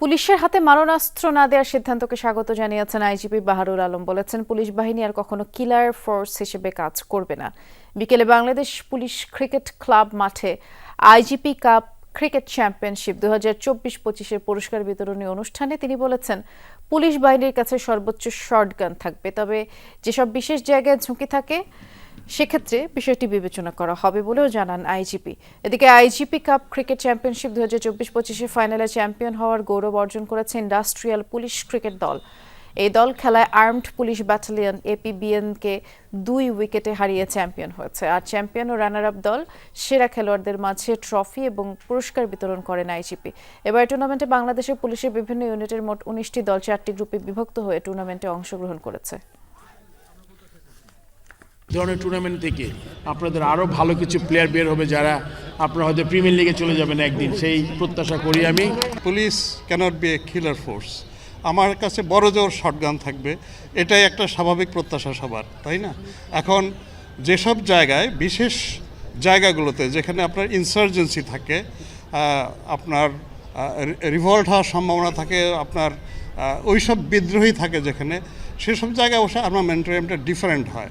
পুলিশের হাতে মারণাস্ত্র না দেওয়ার সিদ্ধান্তকে স্বাগত জানিয়েছেন আইজিপি বাহারুল আলম। বলেছেন, পুলিশ বাহিনী আর কখনো কিলার ফোর্স হিসেবে কাজ করবে না। বিকেলে বাংলাদেশ পুলিশ ক্রিকেট ক্লাব মাঠে আইজিপি কাপ ক্রিকেট চ্যাম্পিয়নশিপ দু হাজার চব্বিশ পঁচিশের পুরস্কার বিতরণী অনুষ্ঠানে তিনি বলেছেন, পুলিশ বাহিনীর কাছে সর্বোচ্চ শর্টগান থাকবে। তবে যেসব বিশেষ জায়গায় ঝুঁকি থাকে সেক্ষেত্রে বিষয়টি বিবেচনা করা হবে বলেও জানান আইজিপি। এদিকে আইজিপি কাপ ক্রিকেট চ্যাম্পিয়নশিপ দু হাজার চব্বিশ পঁচিশে ফাইনালে চ্যাম্পিয়ন হওয়ার গৌরব অর্জন করেছে ইন্ডাস্ট্রিয়াল পুলিশ ক্রিকেট দল। এই দল খেলায় আর্মড পুলিশ ব্যাটালিয়ন এপিবিএনকে দুই উইকেটে হারিয়ে চ্যাম্পিয়ন হয়েছে। আর চ্যাম্পিয়ন ও রানার আপ দল সেরা খেলোয়াড়দের মাঝে ট্রফি এবং পুরস্কার বিতরণ করেন আইজিপি। এবার টুর্নামেন্টে বাংলাদেশের পুলিশের বিভিন্ন ইউনিটের মোট উনিশটি দল চারটি গ্রুপে বিভক্ত হয়ে টুর্নামেন্টে অংশগ্রহণ করেছে। ধরনের টুর্নামেন্ট থেকে আপনাদের আরও ভালো কিছু প্লেয়ার বের হবে যারা আপনারা হয়তো প্রিমিয়ার লিগে চলে যাবেন একদিন। সেই প্রত্যাশা করি আমি। Police cannot be a killer force আমার কাছে বড় জোর শটগান থাকবে। এটাই একটা স্বাভাবিক প্রত্যাশা সবার, তাই না? এখন যেসব জায়গায়, বিশেষ জায়গাগুলোতে যেখানে আপনার ইনসার্জেন্সি থাকে আপনার রিভল্ট হওয়ার সম্ভাবনা থাকে, আপনার ওইসব বিদ্রোহী থাকে যেখানে, সেসব জায়গায় অবশ্য আর্মামেন্টারিয়ামটা ডিফারেন্ট হয়।